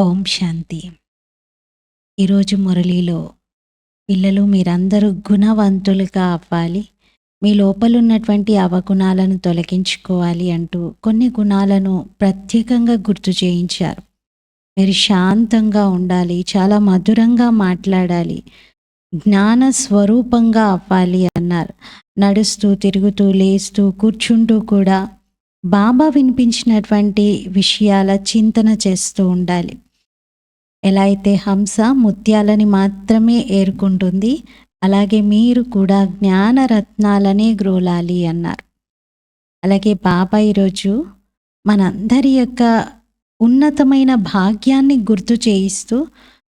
ఓం శాంతి. ఈరోజు మురళిలో పిల్లలు మీరందరూ గుణవంతులుగా అవ్వాలి. మీ లోపలున్నటువంటి అవగుణాలను తొలగించుకోవాలి అంటూ కొన్ని గుణాలను ప్రత్యేకంగా గుర్తు చేయించారు. మీరు శాంతంగా ఉండాలి చాలా మధురంగా మాట్లాడాలి జ్ఞాన స్వరూపంగా అవ్వాలి అన్నారు. నడుస్తూ తిరుగుతూ లేస్తూ కూర్చుంటూ కూడా బాబా వినిపించినటువంటి విషయాల చింతన చేస్తూ ఉండాలి. ఎలా అయితే హంస ముత్యాలని మాత్రమే ఏరుకుంటుంది అలాగే మీరు కూడా జ్ఞానరత్నాలనే గ్రోలాలి అన్నారు. అలాగే బాబా ఈరోజు మనందరి యొక్క ఉన్నతమైన భాగ్యాన్ని గుర్తు చేయిస్తూ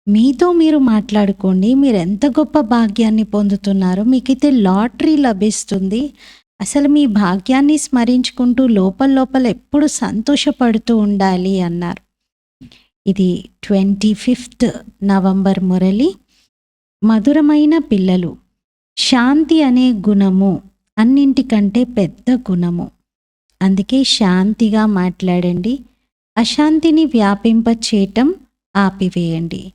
మీతో మీరు మాట్లాడుకోండి మీరు ఎంత గొప్ప భాగ్యాన్ని పొందుతున్నారో మీకైతే లాటరీ లభిస్తుంది. అసలు మీ భాగ్యాన్ని స్మరించుకుంటూ లోపల లోపల ఎప్పుడు సంతోషపడుతూ ఉండాలి అన్నారు. ఇది ట్వంటీ ఫిఫ్త్ నవంబర్ మురళి. మధురమైన పిల్లలు. శాంతి అనే గుణము అన్నింటికంటే పెద్ద గుణము. అందుకే శాంతిగా మాట్లాడండి. అశాంతిని వ్యాపింప చేయటం ఆపివేయండి.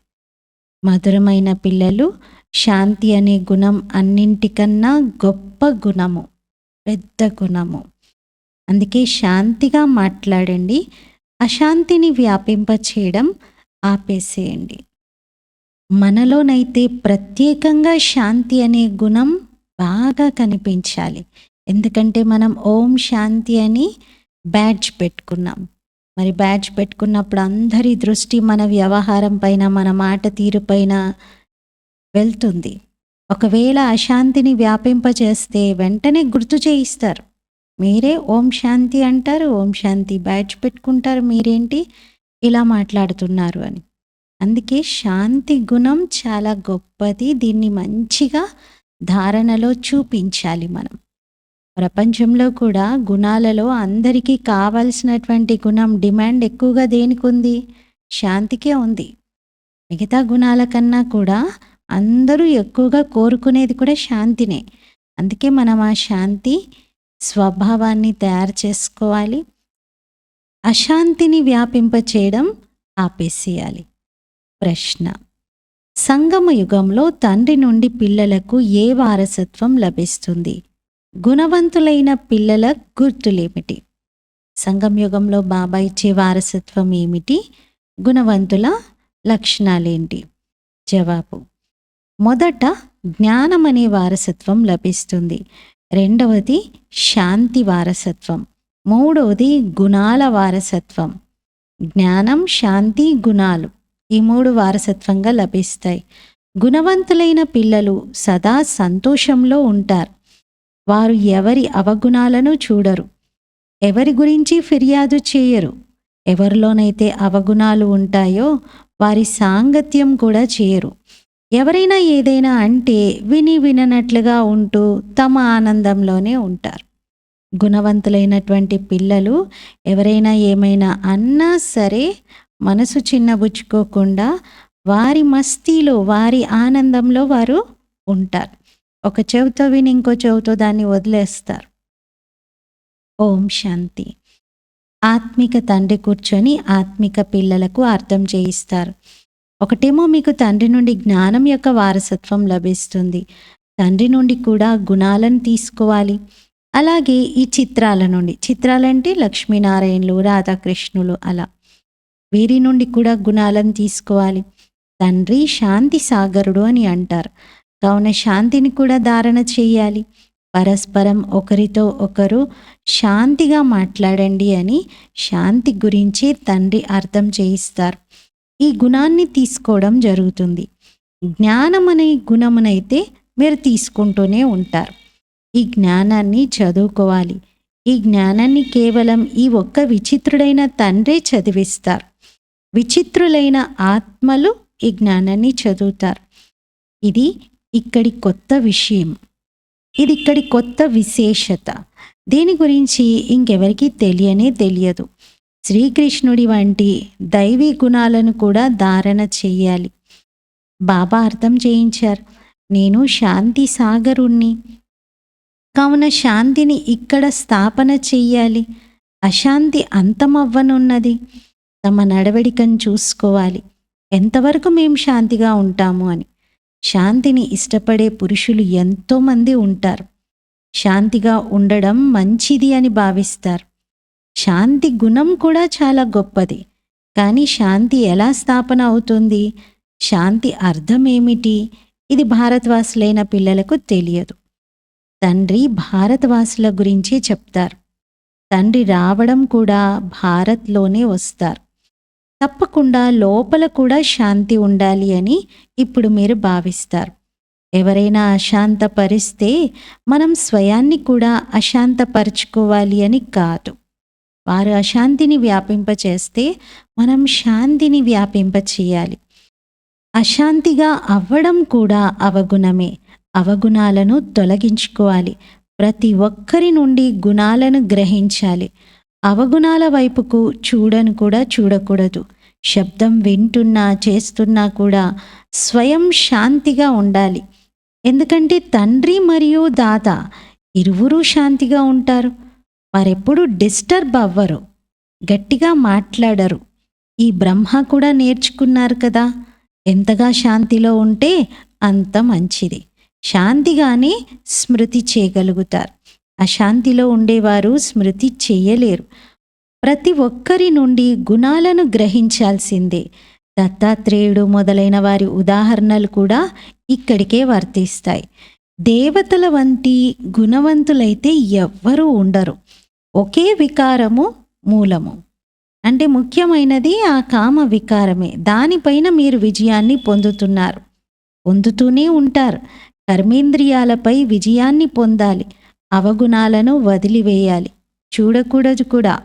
మధురమైన పిల్లలు శాంతి అనే గుణం అన్నింటికన్నా గొప్ప గుణము పెద్ద గుణము. అందుకే శాంతిగా మాట్లాడండి. అశాంతిని వ్యాపింప చేయడం ఆపేసేయండి. మనలోనైతే ప్రత్యేకంగా శాంతి అనే గుణం బాగా కనిపించాలి. ఎందుకంటే మనం ఓం శాంతి అని బ్యాడ్జ్ పెట్టుకున్నాం. మరి బ్యాడ్జ్ పెట్టుకున్నప్పుడు అందరి దృష్టి మన వ్యవహారం పైన మన మాట తీరు పైన వెళ్తుంది. ఒకవేళ అశాంతిని వ్యాపింపచేస్తే వెంటనే గుర్తు చేయిస్తారు. మీరే ఓం శాంతి అంటారు ఓం శాంతి బ్యాచ్ పెట్టుకుంటారు మీరేంటి ఇలా మాట్లాడుతున్నారు అని. అందుకే శాంతి గుణం చాలా గొప్పది దీన్ని మంచిగా ధారణలో చూపించాలి మనం. ప్రపంచంలో కూడా గుణాలలో అందరికీ కావలసినటువంటి గుణం డిమాండ్ ఎక్కువగా దేనికి ఉంది శాంతికే ఉంది. మిగతా గుణాల కన్నా కూడా అందరూ ఎక్కువగా కోరుకునేది కూడా శాంతినే. అందుకే మనం ఆ శాంతి స్వభావాన్ని తయారు చేసుకోవాలి. అశాంతిని వ్యాపింపచేయడం ఆపేసేయాలి. ప్రశ్న. సంగమ యుగంలో తండ్రి నుండి పిల్లలకు ఏ వారసత్వం లభిస్తుంది? గుణవంతులైన పిల్లల గుర్తులేమిటి? సంగం యుగంలో బాబా ఇచ్చే వారసత్వం ఏమిటి? గుణవంతుల లక్షణాలేంటి? జవాబు. మొదట జ్ఞానం అనే వారసత్వం లభిస్తుంది. రెండవది శాంతి వారసత్వం. మూడవది గుణాల వారసత్వం. జ్ఞానం శాంతి గుణాలు ఈ మూడు వారసత్వంగా లభిస్తాయి. గుణవంతులైన పిల్లలు సదా సంతోషంలో ఉంటారు. వారు ఎవరి అవగుణాలను చూడరు. ఎవరి గురించి ఫిర్యాదు చేయరు. ఎవరిలోనైతే అవగుణాలు ఉంటాయో వారి సాంగత్యం కూడా చేయరు. ఎవరైనా ఏదైనా అంటే విని విననట్లుగా ఉంటూ తమ ఆనందంలోనే ఉంటారు. గుణవంతులైనటువంటి పిల్లలు ఎవరైనా ఏమైనా అన్నా సరే మనసు చిన్నబుచ్చుకోకుండా వారి మస్తీలో వారి ఆనందంలో వారు ఉంటారు. ఒక చెవితో విని ఇంకో చెవితో దాన్ని వదిలేస్తారు. ఓం శాంతి. ఆత్మిక తండ్రి కూర్చొని ఆత్మిక పిల్లలకు అర్థం చేయిస్తారు. ఒకటేమో మీకు తండ్రి నుండి జ్ఞానం యొక్క వారసత్వం లభిస్తుంది. తండ్రి నుండి కూడా గుణాలను తీసుకోవాలి. అలాగే ఈ చిత్రాల నుండి చిత్రాలంటే లక్ష్మీనారాయణలు రాధాకృష్ణులు అలా. వీరి నుండి కూడా గుణాలను తీసుకోవాలి. తండ్రి శాంతి సాగరుడు అని అంటారు. కావున శాంతిని కూడా ధారణ చేయాలి. పరస్పరం ఒకరితో ఒకరు శాంతిగా మాట్లాడండి అని శాంతి గురించి తండ్రి అర్థం చేయిస్తారు. ఈ గుణాన్ని తీసుకోవడం జరుగుతుంది. జ్ఞానం అనే గుణమునైతే మీరు తీసుకుంటూనే ఉంటారు. ఈ జ్ఞానాన్ని చదువుకోవాలి. ఈ జ్ఞానాన్ని కేవలం ఈ ఒక్క విచిత్రుడైన తండ్రే చదివిస్తారు. విచిత్రులైన ఆత్మలు ఈ జ్ఞానాన్ని చదువుతారు. ఇది ఇక్కడి కొత్త విషయం. ఇది ఇక్కడి కొత్త విశేషత. దీని గురించి ఇంకెవరికీ తెలియనే తెలియదు. శ్రీకృష్ణుడి వంటి దైవీ గుణాలను కూడా ధారణ చేయాలి. బాబా అర్థం చేయించారు. నేను శాంతి సాగరుణ్ణి. కావున శాంతిని ఇక్కడ స్థాపన చెయ్యాలి. అశాంతి అంతమవ్వనున్నది. తమ నడవడికను చూసుకోవాలి. ఎంతవరకు మేము శాంతిగా ఉంటాము అని. శాంతిని ఇష్టపడే పురుషులు ఎంతోమంది ఉంటారు. శాంతిగా ఉండడం మంచిది అని భావిస్తారు. శాంతి గుణం కూడా చాలా గొప్పది. కానీ శాంతి ఎలా స్థాపన అవుతుంది? శాంతి అర్థం ఏమిటి? ఇది భారతవాసులైన పిల్లలకు తెలియదు. తండ్రి భారతవాసుల గురించే చెప్తారు. తండ్రి రావడం కూడా భారత్లోనే వస్తారు. తప్పకుండా లోపల కూడా శాంతి ఉండాలి అని ఇప్పుడు మీరు భావిస్తారు. ఎవరైనా అశాంతపరిస్తే మనం స్వయాన్ని కూడా అశాంతపరుచుకోవాలి అని కాదు. వారు అశాంతిని వ్యాపింపచేస్తే మనం శాంతిని వ్యాపింపచేయాలి. అశాంతిగా అవ్వడం కూడా అవగుణమే. అవగుణాలను తొలగించుకోవాలి. ప్రతి ఒక్కరి నుండి గుణాలను గ్రహించాలి. అవగుణాల వైపుకు చూడను కూడా చూడకూడదు. శబ్దం వింటున్నా చేస్తున్నా కూడా స్వయం శాంతిగా ఉండాలి. ఎందుకంటే తండ్రి మరియు దాత ఇరువురూ శాంతిగా ఉంటారు. వారెప్పుడు డిస్టర్బ్ అవ్వరు. గట్టిగా మాట్లాడరు. ఈ బ్రహ్మ కూడా నేర్చుకున్నారు కదా. ఎంతగా శాంతిలో ఉంటే అంత మంచిది. శాంతిగానే స్మృతి చేయగలుగుతారు. అశాంతిలో ఉండేవారు స్మృతి చేయలేరు. ప్రతి ఒక్కరి నుండి గుణాలను గ్రహించాల్సిందే. దత్తాత్రేయుడు మొదలైన వారి ఉదాహరణలు కూడా ఇక్కడికే వర్తిస్తాయి. దేవతల వంటి గుణవంతులైతే ఎవ్వరూ ఉండరు. ఒకే వికారము మూలము. అంటే ముఖ్యమైనది ఆ కామ వికారమే. దానిపైన మీరు విజయాన్ని పొందుతున్నారు. పొందుతూనే ఉంటారు. కర్మేంద్రియాలపై విజయాన్ని పొందాలి. అవగుణాలను వదిలివేయాలి. చూడకూడదు కూడా.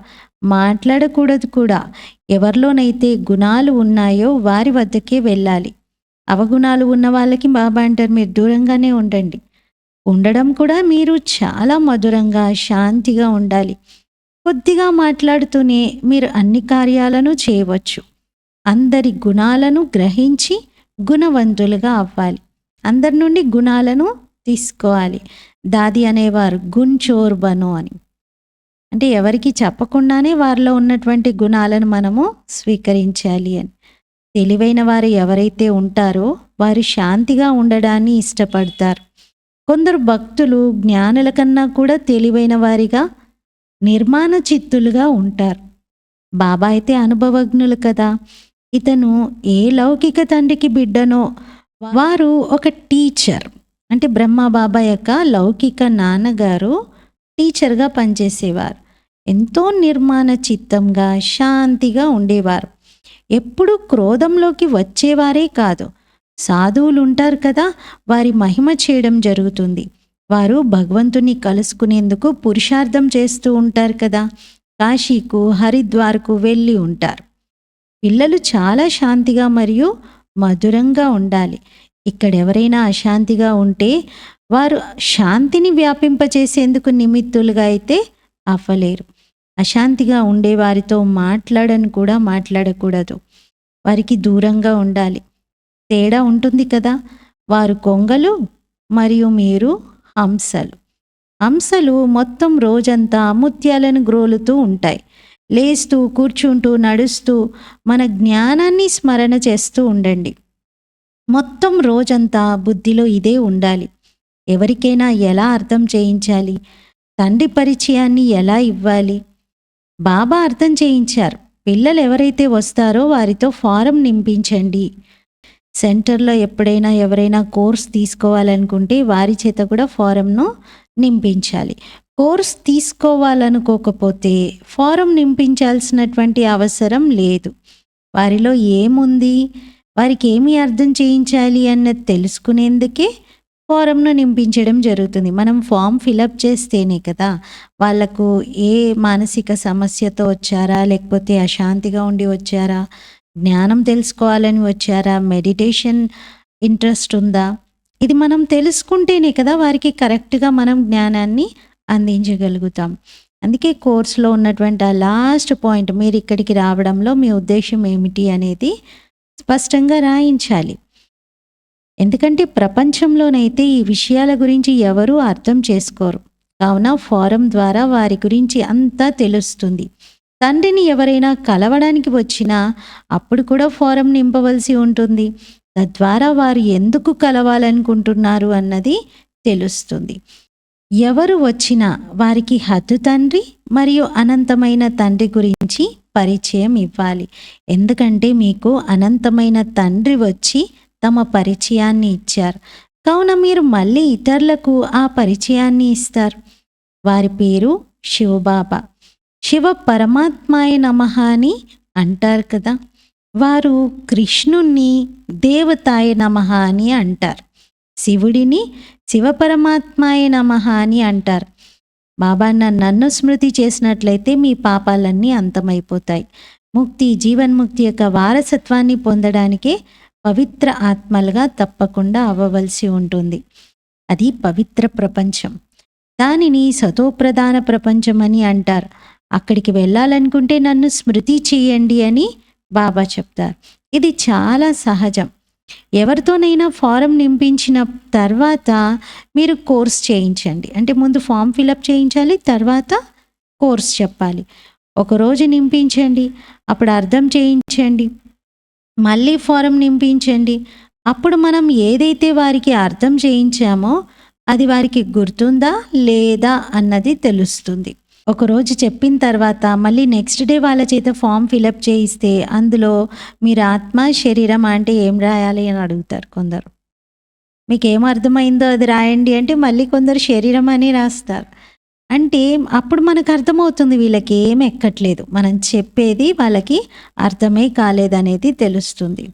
మాట్లాడకూడదు కూడా. ఎవరిలోనైతే గుణాలు ఉన్నాయో వారి వద్దకే వెళ్ళాలి. అవగుణాలు ఉన్న వాళ్ళకి బాబా అంటారు మీరు దూరంగానే ఉండండి. ఉండడం కూడా మీరు చాలా మధురంగా శాంతిగా ఉండాలి. కొద్దిగా మాట్లాడుతూనే మీరు అన్ని కార్యాలను చేయవచ్చు. అందరి గుణాలను గ్రహించి గుణవంతులుగా అవ్వాలి. అందరి నుండి గుణాలను తీసుకోవాలి. దాది అనేవారు గుంచోర్ బను అని. అంటే ఎవరికి చెప్పకుండానే వారిలో ఉన్నటువంటి గుణాలను మనము స్వీకరించాలి అని. తెలివైన వారు ఎవరైతే ఉంటారో వారు శాంతిగా ఉండడాన్ని ఇష్టపడతారు. కొందరు భక్తులు జ్ఞానుల కన్నా కూడా తెలివైన వారిగా నిర్మాణ చిత్తులుగా ఉంటారు. బాబా అయితే అనుభవజ్ఞులు కదా. ఇతను ఏ లౌకిక తండ్రికి బిడ్డనో వారు ఒక టీచర్. అంటే బ్రహ్మ బాబా యొక్క లౌకిక నాన్నగారు టీచర్గా పనిచేసేవారు. ఎంతో నిర్మాణ చిత్తంగా శాంతిగా ఉండేవారు. ఎప్పుడు క్రోధంలోకి వచ్చేవారే కాదు. సాధువులు ఉంటారు కదా వారి మహిమ చేయడం జరుగుతుంది. వారు భగవంతుని కలుసుకునేందుకు పురుషార్థం చేస్తూ ఉంటారు కదా కాశీకు హరిద్వార్కు వెళ్ళి ఉంటారు. పిల్లలు చాలా శాంతిగా మరియు మధురంగా ఉండాలి. ఇక్కడ ఎవరైనా అశాంతిగా ఉంటే వారు శాంతిని వ్యాపింపచేసేందుకు నిమిత్తులుగా అయితే అవ్వలేరు. అశాంతిగా ఉండే వారితో మాట్లాడని కూడా మాట్లాడకూడదు. వారికి దూరంగా ఉండాలి. తేడా ఉంటుంది కదా. వారు కొంగలు మరియు మీరు హంసలు. హంసలు మొత్తం రోజంతా ముత్యాలను గ్రోలుతూ ఉంటాయి. లేస్తూ కూర్చుంటూ నడుస్తూ మన జ్ఞానాన్ని స్మరణ చేస్తూ ఉండండి. మొత్తం రోజంతా బుద్ధిలో ఇదే ఉండాలి. ఎవరికైనా ఎలా అర్థం చేయించాలి? తండ్రి పరిచయాన్ని ఎలా ఇవ్వాలి? బాబా అర్థం చేయించారు. పిల్లలు ఎవరైతే వస్తారో వారితో ఫారం నింపించండి. సెంటర్లో ఎప్పుడైనా ఎవరైనా కోర్స్ తీసుకోవాలనుకుంటే వారి చేత కూడా ఫారంను నింపించాలి. కోర్స్ తీసుకోవాలనుకోకపోతే ఫారం నింపించాల్సినటువంటి అవసరం లేదు. వారిలో ఏముంది? వారికి ఏమి అర్థం చేయించాలి అన్నది తెలుసుకునేందుకే ఫారంను నింపించడం జరుగుతుంది. మనం ఫామ్ ఫిలప్ చేస్తేనే కదా వాళ్ళకు ఏ మానసిక సమస్యతో వచ్చారా? లేకపోతే అశాంతిగా ఉండి వచ్చారా? జ్ఞానం తెలుసుకోవాలని వచ్చారా? మెడిటేషన్ ఇంట్రెస్ట్ ఉందా? ఇది మనం తెలుసుకుంటేనే కదా వారికి కరెక్ట్గా మనం జ్ఞానాన్ని అందించగలుగుతాం. అందుకే కోర్సులో ఉన్నటువంటి ఆ లాస్ట్ పాయింట్ మీరు ఇక్కడికి రావడంలో మీ ఉద్దేశం ఏమిటి అనేది స్పష్టంగా రాయించాలి. ఎందుకంటే ప్రపంచంలోనైతే ఈ విషయాల గురించి ఎవరూ అర్థం చేసుకోరు. కావున ఫారం ద్వారా వారి గురించి అంతా తెలుస్తుంది. తండ్రిని ఎవరైనా కలవడానికి వచ్చినా అప్పుడు కూడా ఫారం నింపవలసి ఉంటుంది. తద్వారా వారు ఎందుకు కలవాలనుకుంటున్నారు అన్నది తెలుస్తుంది. ఎవరు వచ్చినా వారికి హద్దు తండ్రి మరియు అనంతమైన తండ్రి గురించి పరిచయం ఇవ్వాలి. ఎందుకంటే మీకు అనంతమైన తండ్రి వచ్చి తమ పరిచయాన్ని ఇచ్చారు. కావున మీరు మళ్ళీ ఇతరులకు ఆ పరిచయాన్ని ఇస్తారు. వారి పేరు శివబాబా. శివ పరమాత్మాయ నమ అని అంటారు కదా. వారు కృష్ణుణ్ణి దేవతాయ నమః అని అంటారు. శివుడిని శివపరమాత్మాయ నమః అని అంటారు. బాబా నన్ను స్మృతి చేసినట్లయితే మీ పాపాలన్నీ అంతమైపోతాయి. ముక్తి జీవన్ముక్తి యొక్క వారసత్వాన్ని పొందడానికే పవిత్ర ఆత్మలుగా తప్పకుండా అవ్వవలసి ఉంటుంది. అది పవిత్ర ప్రపంచం. దానిని సతోప్రధాన ప్రపంచం అని అంటారు. అక్కడికి వెళ్ళాలనుకుంటే నన్ను స్మృతి చేయండి అని బాబా చెప్తారు. ఇది చాలా సహజం. ఎవరితోనైనా ఫారం నింపించిన తర్వాత మీరు కోర్స్ చేయించండి. అంటే ముందు ఫామ్ ఫిలప్ చేయించాలి తర్వాత కోర్స్ చెప్పాలి. ఒకరోజు నింపించండి అప్పుడు అర్థం చేయించండి మళ్ళీ ఫారం నింపించండి. అప్పుడు మనం ఏదైతే వారికి అర్థం చేయించామో అది వారికి గుర్తుందా లేదా అన్నది తెలుస్తుంది. ఒకరోజు చెప్పిన తర్వాత మళ్ళీ నెక్స్ట్ డే వాళ్ళ చేత ఫామ్ ఫిలప్ చేయిస్తే అందులో మీరు ఆత్మ శరీరం అంటే ఏం రాయాలి అని అడుగుతారు కొందరు. మీకు ఏం అర్థమైందో అది రాయండి అంటే మళ్ళీ కొందరు శరీరం అని రాస్తారు. అంటే అప్పుడు మనకు అర్థమవుతుంది వీళ్ళకి ఏం ఎక్కట్లేదు. మనం చెప్పేది వాళ్ళకి అర్థమే కాలేదనేది తెలుస్తుంది.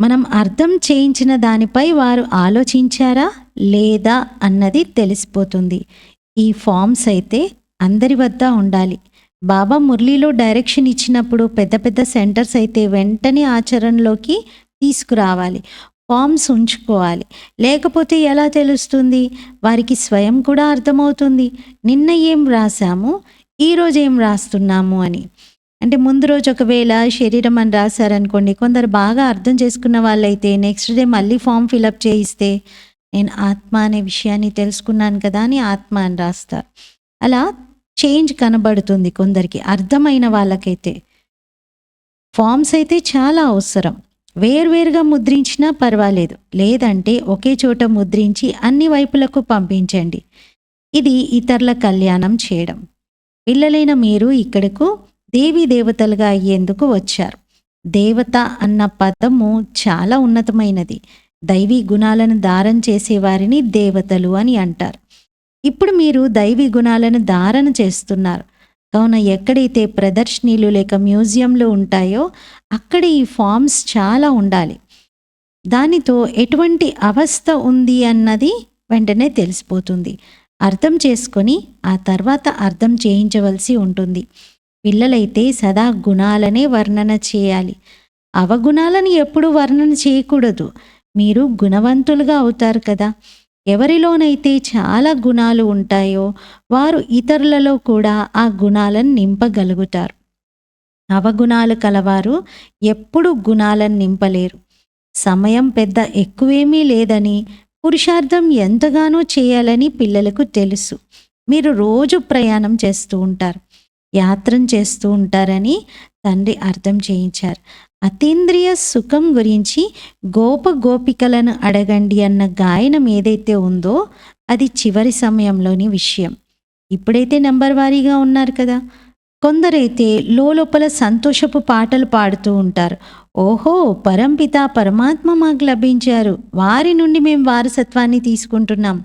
మనం అర్థం చేయించిన దానిపై వారు ఆలోచించారా? లేదా? అన్నది తెలిసిపోతుంది. ఈ ఫామ్స్ అయితే అందరి వద్ద ఉండాలి. బాబా మురళీలో డైరెక్షన్ ఇచ్చినప్పుడు పెద్ద పెద్ద సెంటర్స్ అయితే వెంటనే ఆచరణలోకి తీసుకురావాలి. ఫామ్స్ ఉంచుకోవాలి. లేకపోతే ఎలా తెలుస్తుంది? వారికి స్వయం కూడా అర్థమవుతుంది. నిన్న ఏం రాసాము? ఈరోజు ఏం రాస్తున్నాము అని. అంటే ముందు రోజు ఒకవేళ శరీరం అని రాశారనుకోండి కొందరు బాగా అర్థం చేసుకున్న వాళ్ళైతే నెక్స్ట్ డే మళ్ళీ ఫామ్ ఫిలప్ చేయిస్తే నేను ఆత్మ అనే విషయాన్ని తెలుసుకున్నాను కదా అని ఆత్మ అని రాస్తారు. అలా చేంజ్ కనబడుతుంది కొందరికి అర్థమైన వాళ్ళకైతే. ఫామ్స్ అయితే చాలా అవసరం. వేర్వేరుగా ముద్రించినా పర్వాలేదు. లేదంటే ఒకే చోట ముద్రించి అన్ని వైపులకు పంపించండి. ఇది ఇతరుల కళ్యాణం చేయడం. పిల్లలైన మీరు ఇక్కడకు దేవీ దేవతలుగా అయ్యేందుకు వచ్చారు. దేవత అన్న పదము చాలా ఉన్నతమైనది. దైవీ గుణాలను దారం చేసేవారిని దేవతలు అని అంటారు. ఇప్పుడు మీరు దైవీ గుణాలను ధారణ చేస్తున్నారు. కావున ఎక్కడైతే ప్రదర్శనీలు లేక మ్యూజియంలు ఉంటాయో అక్కడ ఈ ఫామ్స్ చాలా ఉండాలి. దానితో ఎటువంటి అవస్థ ఉంది అన్నది వెంటనే తెలిసిపోతుంది. అర్థం చేసుకొని ఆ తర్వాత అర్థం చేయించవలసి ఉంటుంది. పిల్లలైతే సదా గుణాలనే వర్ణన చేయాలి. అవగుణాలను ఎప్పుడు వర్ణన చేయకూడదు. మీరు గుణవంతులుగా అవుతారు కదా. ఎవరిలోనైతే చాలా గుణాలు ఉంటాయో వారు ఇతరులలో కూడా ఆ గుణాలను నింపగలుగుతారు. అవగుణాలు కలవారు ఎప్పుడు గుణాలను నింపలేరు. సమయం పెద్ద ఎక్కువేమీ లేదని పురుషార్థం ఎంతగానో చేయాలని పిల్లలకు తెలుసు. మీరు రోజు ప్రయాణం చేస్తూ ఉంటారు. యాత్రం చేస్తూ ఉంటారని తండ్రి అర్థం చేయించారు. అతీంద్రియ సుఖం గురించి గోప గోపికలను అడగండి అన్న గాయనం ఏదైతే ఉందో అది చివరి సమయంలోని విషయం. ఇప్పుడైతే నెంబర్ వారీగా ఉన్నారు కదా. కొందరైతే లోపల సంతోషపు పాటలు పాడుతూ ఉంటారు. ఓహో పరంపిత పరమాత్మ మాకు లభించారు. వారి నుండి మేము వారసత్వాన్ని తీసుకుంటున్నాం.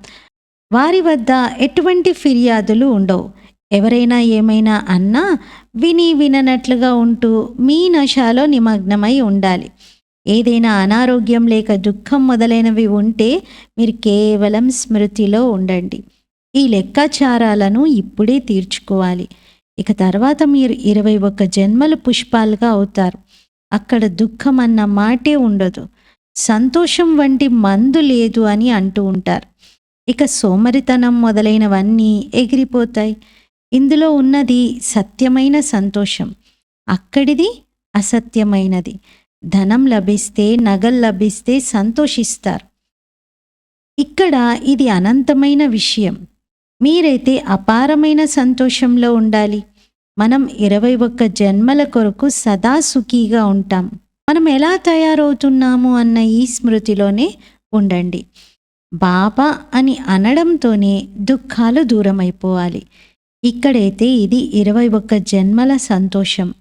వారి వద్ద ఎటువంటి ఫిర్యాదులు ఉండవు. ఎవరైనా ఏమైనా అన్నా విని విననట్లుగా ఉంటూ మీ నశాలో నిమగ్నమై ఉండాలి. ఏదైనా అనారోగ్యం లేక దుఃఖం మొదలైనవి ఉంటే మీరు కేవలం స్మృతిలో ఉండండి. ఈ లెక్కాచారాలను ఇప్పుడే తీర్చుకోవాలి. ఇక తర్వాత మీరు ఇరవై ఒక్క జన్మలు పుష్పాలుగా అవుతారు. అక్కడ దుఃఖం అన్న మాటే ఉండదు. సంతోషం వంటి మందు లేదు అని అంటూ ఉంటారు. ఇక సోమరితనం మొదలైనవన్నీ ఎగిరిపోతాయి. ఇందులో ఉన్నది సత్యమైన సంతోషం. అక్కడిది అసత్యమైనది. ధనం లభిస్తే నగలు లభిస్తే సంతోషిస్తారు. ఇక్కడ ఇది అనంతమైన విషయం. మీరైతే అపారమైన సంతోషంలో ఉండాలి. మనం ఇరవై ఒక్క జన్మల కొరకు సదా సుఖీగా ఉంటాం. మనం ఎలా తయారవుతున్నాము అన్న ఈ స్మృతిలోనే ఉండండి. బాబా అని అనడంతోనే దుఃఖాలు దూరమైపోవాలి. ఇక్కడైతే ఇది ఇరవై ఒక్క జన్మల సంతోషం.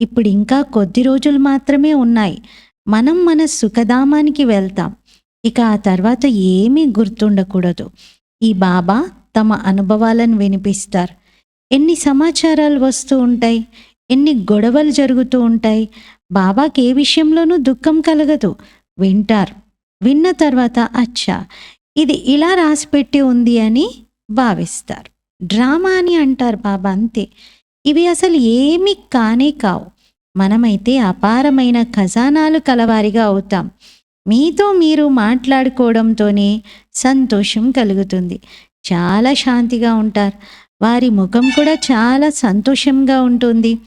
ఇప్పుడు ఇంకా కొద్ది రోజులు మాత్రమే ఉన్నాయి. మనం మన సుఖధామానికి వెళ్తాం. ఇక ఆ తర్వాత ఏమీ గుర్తుండకూడదు. ఈ బాబా తమ అనుభవాలను వినిపిస్తారు. ఎన్ని సమాచారాలు వస్తూ ఉంటాయి? ఎన్ని గొడవలు జరుగుతూ ఉంటాయి? బాబాకి ఏ విషయంలోనూ దుఃఖం కలగదు. వింటారు. విన్న తర్వాత అచ్చా ఇది ఇలా రాసిపెట్టి ఉంది అని భావిస్తారు. డ్రామా అని అంటారు బాబా అంతే. ఇవి అసలు ఏమీ కానే కావు. మనమైతే అపారమైన ఖజానాలు కలవారిగా అవుతాం. మీతో మీరు మాట్లాడుకోవడంతోనే సంతోషం కలుగుతుంది. చాలా శాంతిగా ఉంటారు. వారి ముఖం కూడా చాలా సంతోషంగా ఉంటుంది.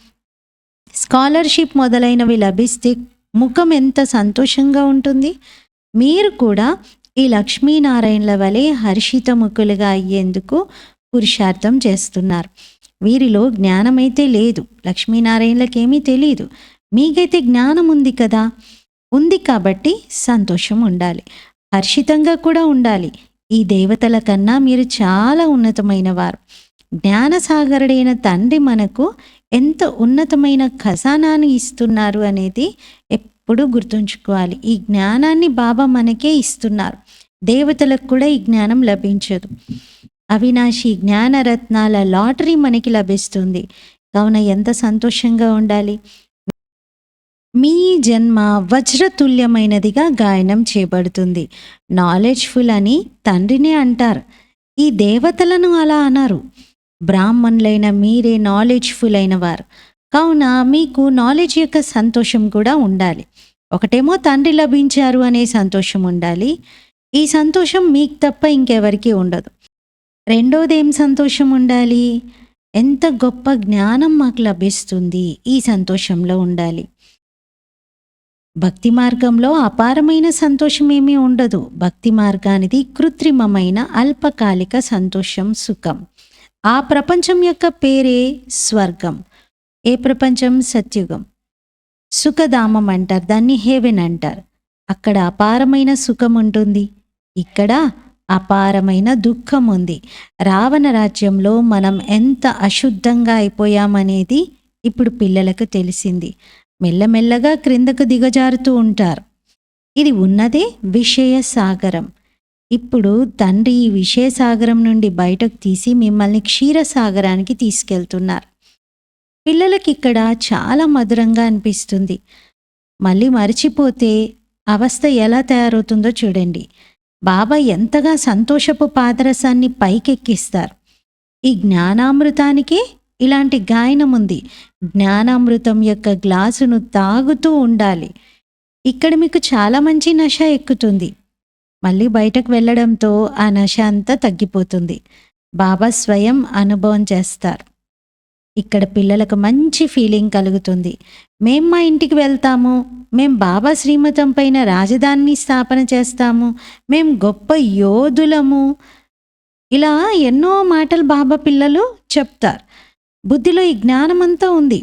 స్కాలర్షిప్ మొదలైనవి లభిస్తే ముఖం ఎంత సంతోషంగా ఉంటుంది? మీరు కూడా ఈ లక్ష్మీనారాయణల వలె హర్షితముఖులుగా అయ్యేందుకు పురుషార్థం చేస్తున్నారు. వీరిలో జ్ఞానమైతే లేదు. లక్ష్మీనారాయణలకేమీ తెలియదు మీకైతే జ్ఞానం ఉంది కదా? ఉంది కాబట్టి సంతోషం ఉండాలి. హర్షితంగా కూడా ఉండాలి. ఈ దేవతల కన్నా మీరు చాలా ఉన్నతమైన వారు జ్ఞానసాగరుడైన తండ్రి మనకు ఎంత ఉన్నతమైన ఖజానాను ఇస్తున్నారు అనేది ఎప్పుడూ గుర్తుంచుకోవాలి. ఈ జ్ఞానాన్ని బాబా మనకే ఇస్తున్నారు. దేవతలకు కూడా ఈ జ్ఞానం లభించదు. అవినాశి జ్ఞానరత్నాల లాటరీ మనకి లభిస్తుంది. కావున ఎంత సంతోషంగా ఉండాలి? మీ జన్మ వజ్రతుల్యమైనదిగా గాయనం చేయబడుతుంది. నాలెడ్జ్ఫుల్ అని తండ్రినే అంటారు. ఈ దేవతలను అలా అన్నారు బ్రాహ్మణులైన మీరే నాలెడ్జ్ఫుల్ అయిన వారు. కావున మీకు నాలెడ్జ్ యొక్క సంతోషం కూడా ఉండాలి. ఒకటేమో తండ్రి లభించారు అనే సంతోషం ఉండాలి. ఈ సంతోషం మీకు తప్ప ఇంకెవరికీ ఉండదు. రెండోది ఏం సంతోషం ఉండాలి ఎంత గొప్ప జ్ఞానం మాకు లభిస్తుంది ఈ సంతోషంలో ఉండాలి. భక్తి మార్గంలో అపారమైన సంతోషం ఏమీ ఉండదు. భక్తి మార్గానిది కృత్రిమమైన అల్పకాలిక సంతోషం సుఖం. ఆ ప్రపంచం యొక్క పేరే స్వర్గం. ఏ ప్రపంచం? సత్యుగం. సుఖధామం అంటారు దాన్ని హేవెన్ అంటారు. అక్కడ అపారమైన సుఖం ఉంటుంది ఇక్కడ అపారమైన దుఃఖం ఉంది రావణ రాజ్యంలో మనం ఎంత అశుద్ధంగా అయిపోయామనేది ఇప్పుడు పిల్లలకు తెలిసింది. మెల్లమెల్లగా క్రిందకు దిగజారుతూ ఉంటారు. ఇది ఉన్నదే విషయ సాగరం. ఇప్పుడు తండ్రి ఈ విషయ సాగరం నుండి బయటకు తీసి మిమ్మల్ని క్షీరసాగరానికి తీసుకెళ్తున్నారు. పిల్లలకి ఇక్కడ చాలా మధురంగా అనిపిస్తుంది. మళ్ళీ మర్చిపోతే అవస్థ ఎలా తయారవుతుందో చూడండి. బాబా ఎంతగా సంతోషపు పాదరసాన్ని పైకెక్కిస్తారు. ఈ జ్ఞానామృతానికే ఇలాంటి గాయనం ఉంది జ్ఞానామృతం యొక్క గ్లాసును తాగుతూ ఉండాలి. ఇక్కడ మీకు చాలా మంచి నష ఎక్కుతుంది. మళ్ళీ బయటకు వెళ్ళడంతో ఆ నష అంతా తగ్గిపోతుంది. బాబా స్వయం అనుభవం చేస్తారు. ఇక్కడ పిల్లలకు మంచి ఫీలింగ్ కలుగుతుంది. మేం మా ఇంటికి వెళ్తాము. మేం బాబా శ్రీమతం పైన రాజధానిని స్థాపన చేస్తాము. మేం గొప్ప యోధులము. ఇలా ఎన్నో మాటలు బాబా పిల్లలు చెప్తారు. బుద్ధిలో ఈ జ్ఞానమంతా ఉంది.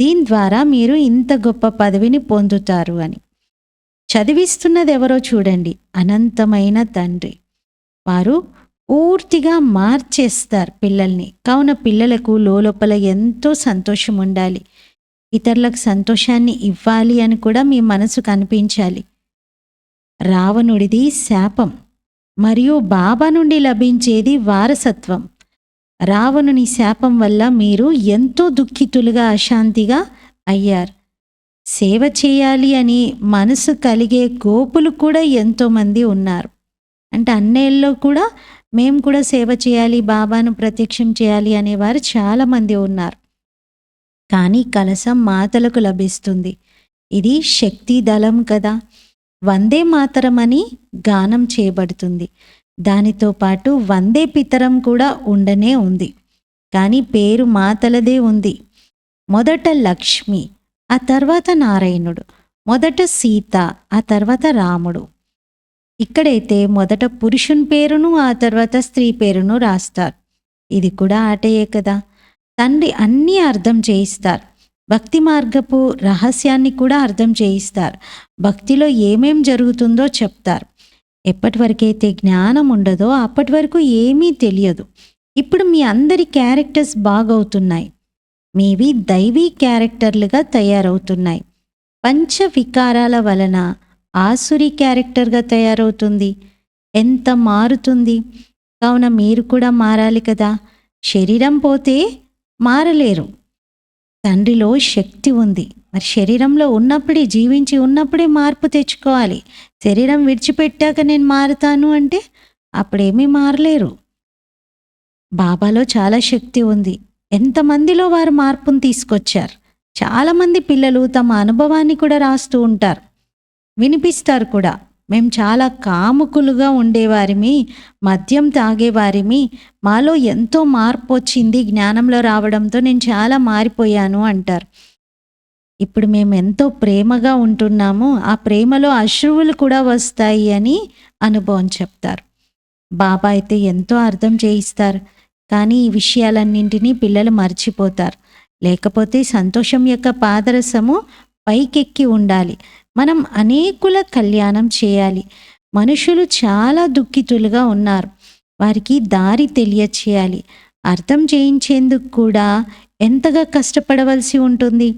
దీని ద్వారా మీరు ఇంత గొప్ప పదవిని పొందుతారు అని. చదివిస్తున్నది ఎవరో చూడండి. అనంతమైన తండ్రి. వారు పూర్తిగా మార్చేస్తారు పిల్లల్ని. కావున పిల్లలకు లోపల ఎంతో సంతోషం ఉండాలి. ఇతరులకు సంతోషాన్ని ఇవ్వాలి అని కూడా మీ మనసు కనిపించాలి. రావణుడిది శాపం. మరియు బాబా నుండి లభించేది వారసత్వం. రావణుని శాపం వల్ల మీరు ఎంతో దుఃఖితులుగా అశాంతిగా అయ్యారు. సేవ చేయాలి అని మనసు కలిగే గోపులు కూడా ఎంతోమంది ఉన్నారు. అంటే అన్నేళ్ళలో కూడా మేము కూడా సేవ చేయాలి బాబాను ప్రత్యక్షం చేయాలి అనేవారు చాలామంది ఉన్నారు. కానీ కలసం మాతలకు లభిస్తుంది. ఇది శక్తి దళం కదా. వందే మాతరం అని గానం చేయబడుతుంది. దానితో పాటు వందే పితరం కూడా ఉండనే ఉంది. కానీ పేరు మాతలదే ఉంది. మొదట లక్ష్మి ఆ తర్వాత నారాయణుడు మొదట సీత ఆ తర్వాత రాముడు. ఇక్కడైతే మొదట పురుషుని పేరును ఆ తర్వాత స్త్రీ పేరును రాస్తారు. ఇది కూడా ఆటయే కదా. తండ్రి అన్నీ అర్థం చేయిస్తారు. భక్తి మార్గపు రహస్యాన్ని కూడా అర్థం చేయిస్తారు. భక్తిలో ఏమేం జరుగుతుందో చెప్తారు. ఎప్పటి వరకైతే జ్ఞానం ఉండదో అప్పటి వరకు ఏమీ తెలియదు. ఇప్పుడు మీ అందరి క్యారెక్టర్స్ బాగవుతున్నాయి. మీవి దైవీ క్యారెక్టర్లుగా తయారవుతున్నాయి. పంచ వికారాల వలన ఆసురి క్యారెక్టర్గా తయారవుతుంది. ఎంత మారుతుంది? కావున మీరు కూడా మారాలి కదా. శరీరం పోతే మారలేరు. తండ్రిలో శక్తి ఉంది. మరి శరీరంలో ఉన్నప్పుడే జీవించి ఉన్నప్పుడే మార్పు తెచ్చుకోవాలి. శరీరం విడిచిపెట్టాక నేను మారుతాను అంటే అప్పుడేమీ మారలేరు. బాబాలో చాలా శక్తి ఉంది. ఎంతమందిలో వారు మార్పును తీసుకొచ్చారు? చాలామంది పిల్లలు తమ అనుభవాన్ని కూడా రాస్తూ ఉంటారు. వినిపిస్తారు కూడా. మేము చాలా కాముకులుగా ఉండేవారిమి మద్యం తాగేవారిమి. మాలో ఎంతో మార్పు వచ్చింది జ్ఞానంలో రావడంతో నేను చాలా మారిపోయాను అంటారు. ఇప్పుడు మేము ఎంతో ప్రేమగా ఉంటున్నాము. ఆ ప్రేమలో అశ్రువులు కూడా వస్తాయి అని అనుభవం చెప్తారు. బాబా అయితే ఎంతో అర్థం చేయిస్తారు. కానీ ఈ విషయాలన్నింటినీ పిల్లలు మర్చిపోతారు. లేకపోతే సంతోషం యొక్క పాదరసము పైకెక్కి ఉండాలి. మనం అనేకుల కళ్యాణం చేయాలి. మనుషులు చాలా దుఃఖితులుగా ఉన్నారు. వారికి దారి తెలియచేయాలి. అర్థం చేయించేందుకు కూడా ఎంతగా కష్టపడవలసి ఉంటుంది?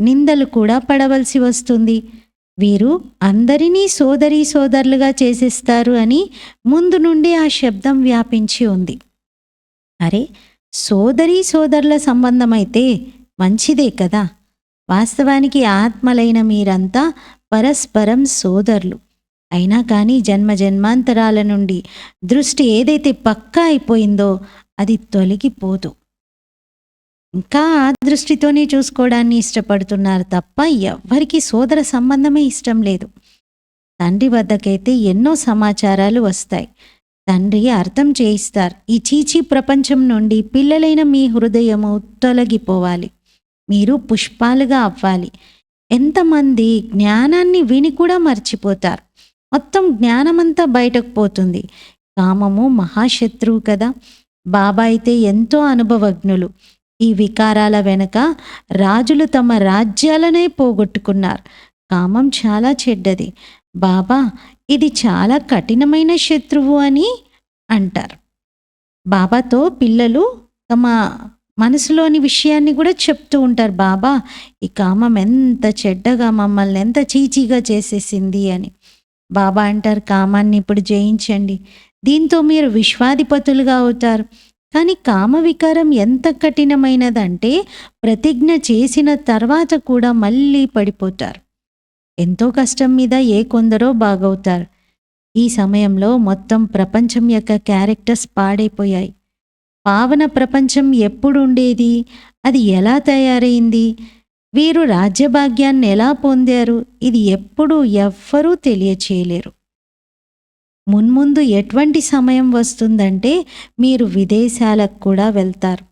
నిందలు కూడా పడవలసి వస్తుంది. వీరు అందరినీ సోదరీ సోదరులుగా చేసేస్తారు అని ముందు నుండి ఆ శబ్దం వ్యాపించి ఉంది. అరే సోదరీ సోదరుల సంబంధమైతే మంచిదే కదా? వాస్తవానికి ఆత్మలైన మీరంతా పరస్పరం సోదరులు. అయినా కానీ జన్మ జన్మాంతరాల నుండి దృష్టి ఏదైతే పక్కా అయిపోయిందో అది తొలగిపోదు. ఇంకా ఆ దృష్టితోనే చూసుకోవడాన్ని ఇష్టపడుతున్నారు తప్ప ఎవ్వరికీ సోదర సంబంధమే ఇష్టం లేదు. తండ్రి వద్దకైతే ఎన్నో సమాచారాలు వస్తాయి. తండ్రి అర్థం చేయిస్తారు. ఈ చీచీ ప్రపంచం నుండి పిల్లలైన మీ హృదయము తొలగిపోవాలి. మీరు పుష్పాలుగా అవ్వాలి. ఎంతమంది జ్ఞానాన్ని విని కూడా మర్చిపోతారు. మొత్తం జ్ఞానమంతా బయటకు పోతుంది. కామము మహాశత్రువు కదా. బాబా అయితే ఎంతో అనుభవజ్ఞులు. ఈ వికారాల వెనుక రాజులు తమ రాజ్యాలనే పోగొట్టుకున్నారు. కామం చాలా చెడ్డది. బాబా ఇది చాలా కఠినమైన శత్రువు అని అంటారు. బాబాతో పిల్లలు తమ మనసులోని విషయాన్ని కూడా చెప్తూ ఉంటారు బాబా ఈ కామం ఎంత చెడ్డగా మమ్మల్ని ఎంత చీచీగా చేసేసింది అని. బాబా అంటారు కామాన్ని ఇప్పుడు జయించండి. దీంతో మీరు విశ్వాధిపతులుగా అవుతారు. కానీ కామ వికారం ఎంత కఠినమైనదంటే ప్రతిజ్ఞ చేసిన తర్వాత కూడా మళ్ళీ పడిపోతారు. ఎంతో కష్టం మీద ఏ కొందరో బాగవుతారు. ఈ సమయంలో మొత్తం ప్రపంచం యొక్క క్యారెక్టర్స్ పాడైపోయాయి. పావన ప్రపంచం ఎప్పుడు ఉండేది? అది ఎలా తయారైంది? వీరు రాజ్యభాగ్యాన్ని ఎలా పొందారు? ఇది ఎప్పుడూ ఎవ్వరూ తెలియచేయలేరు. మున్ముందు ఎటువంటి సమయం వస్తుందంటే మీరు విదేశాలకు కూడా వెళ్తారు.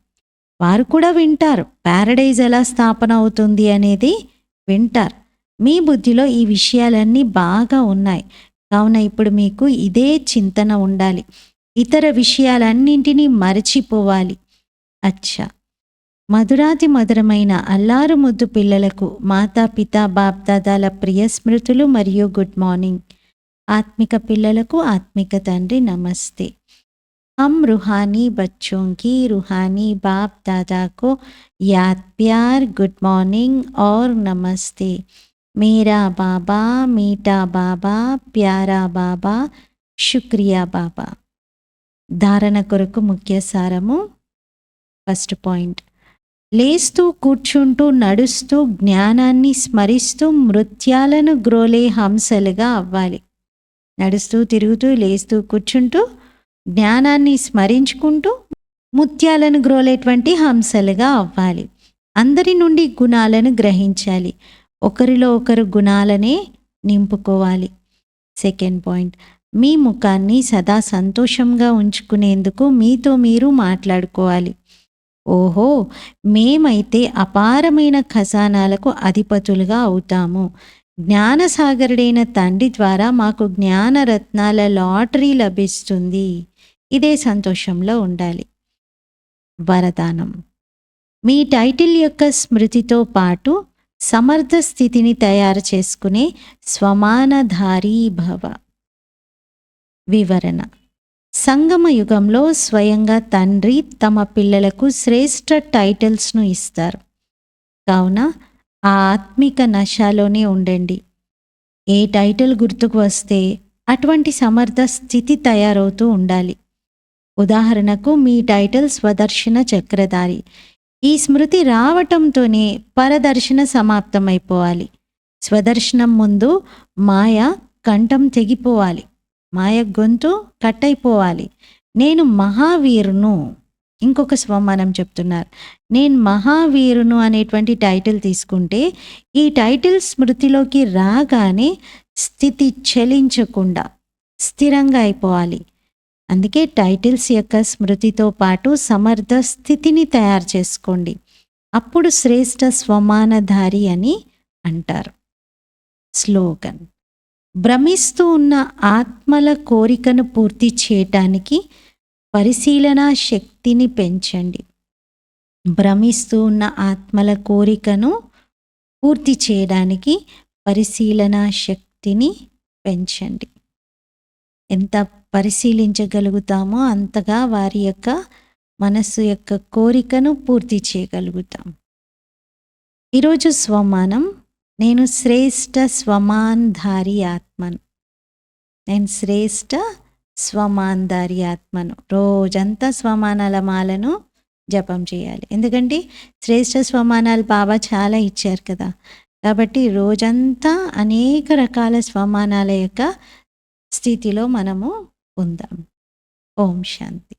వారు కూడా వింటారు. ప్యారడైజ్ ఎలా స్థాపన అవుతుంది అనేది వింటారు. మీ బుద్ధిలో ఈ విషయాలన్నీ బాగా ఉన్నాయి. కావున ఇప్పుడు మీకు ఇదే చింతన ఉండాలి. ఇతర విషయాలన్నింటినీ మరచిపోవాలి అచ్చా మధురాతి మధురమైన అల్లారు ముద్దు పిల్లలకు మాతా పిత బాప్దాదాల ప్రియ స్మృతులు మరియు గుడ్ మార్నింగ్ ఆత్మిక పిల్లలకు ఆత్మిక తండ్రి నమస్తే हम रूहानी बच्चों की रूहानी बाप दादा को याद प्यार गुड मॉर्निंग और नमस्ते मेरा बाबा मीठा बाबा ప్యారా బాబా శుక్రియా బాబా ధారణ కొరకు ముఖ్య సారము. First point. లేస్తూ కూర్చుంటూ నడుస్తూ జ్ఞానాన్ని స్మరిస్తూ మృత్యాలను గ్రోలే హంసలుగా అవ్వాలి. నడుస్తూ తిరుగుతూ లేస్తూ కూర్చుంటూ జ్ఞానాన్ని స్మరించుకుంటూ ముత్యాలను గ్రోలేటువంటి హంసలుగా అవ్వాలి. అందరి నుండి గుణాలను గ్రహించాలి. ఒకరిలో ఒకరు గుణాలనే నింపుకోవాలి. Second point. మీ ముఖాన్ని సదా సంతోషంగా ఉంచుకునేందుకు మీతో మీరు మాట్లాడుకోవాలి. ఓహో! మేమైతే అపారమైన ఖజానాలకు అధిపతులుగా అవుతాము. జ్ఞానసాగరుడైన తండ్రి ద్వారా మాకు జ్ఞానరత్నాల లాటరీ లభిస్తుంది. ఇదే సంతోషంలో ఉండాలి. వరదానం. మీ టైటిల్ యొక్క స్మృతితో పాటు సమర్థ స్థితిని తయారు చేసుకునే స్వమానధారీభవ వివరణ. సంగమ యుగంలో స్వయంగా తండ్రి తమ పిల్లలకు శ్రేష్ఠ టైటిల్స్ను ఇస్తారు. కావున ఆ ఆత్మిక నశాలోనే ఉండండి. ఏ టైటిల్ గుర్తుకు వస్తే అటువంటి సమర్థ స్థితి తయారవుతూ ఉండాలి. ఉదాహరణకు మీ టైటిల్ స్వదర్శన చక్రధారి. ఈ స్మృతి రావటంతోనే పరదర్శన సమాప్తమైపోవాలి. స్వదర్శనం ముందు మాయ కంఠం తెగిపోవాలి. మాయ గొంతు కట్ అయిపోవాలి నేను మహావీరును. ఇంకొక స్వమానం చెప్తున్నారు. నేను మహావీరును అనేటువంటి టైటిల్ తీసుకుంటే ఈ టైటిల్ స్మృతిలోకి రాగానే స్థితి చలించకుండా స్థిరంగా అయిపోవాలి. అందుకే టైటిల్స్ యొక్క స్మృతితో పాటు సమర్థ స్థితిని తయారు చేసుకోండి. అప్పుడు శ్రేష్ఠ స్వమానధారి అని అంటారు. స్లోగన్. భ్రమిస్తూ ఉన్న ఆత్మల కోరికను పూర్తి చేయటానికి పరిశీలన శక్తిని పెంచండి. భ్రమిస్తూ ఉన్న ఆత్మల కోరికను పూర్తి చేయడానికి పరిశీలన శక్తిని పెంచండి. ఎంత పరిశీలించగలుగుతామో అంతగా వారి యొక్క మనస్సు యొక్క కోరికను పూర్తి చేయగలుగుతాం. ఈరోజు స్వమానం నేను శ్రేష్ఠ స్వమాన్ధారి ఆత్మను. నేను శ్రేష్ఠ స్వమాన్ధారి ఆత్మను. రోజంతా స్వమానాల మాలను జపం చేయాలి. ఎందుకంటే శ్రేష్ఠ స్వమానాలు బాబా చాలా ఇచ్చారు కదా. కాబట్టి రోజంతా అనేక రకాల స్వమానాల యొక్క స్థితిలో మనము ఉందాం. ఓం శాంతి.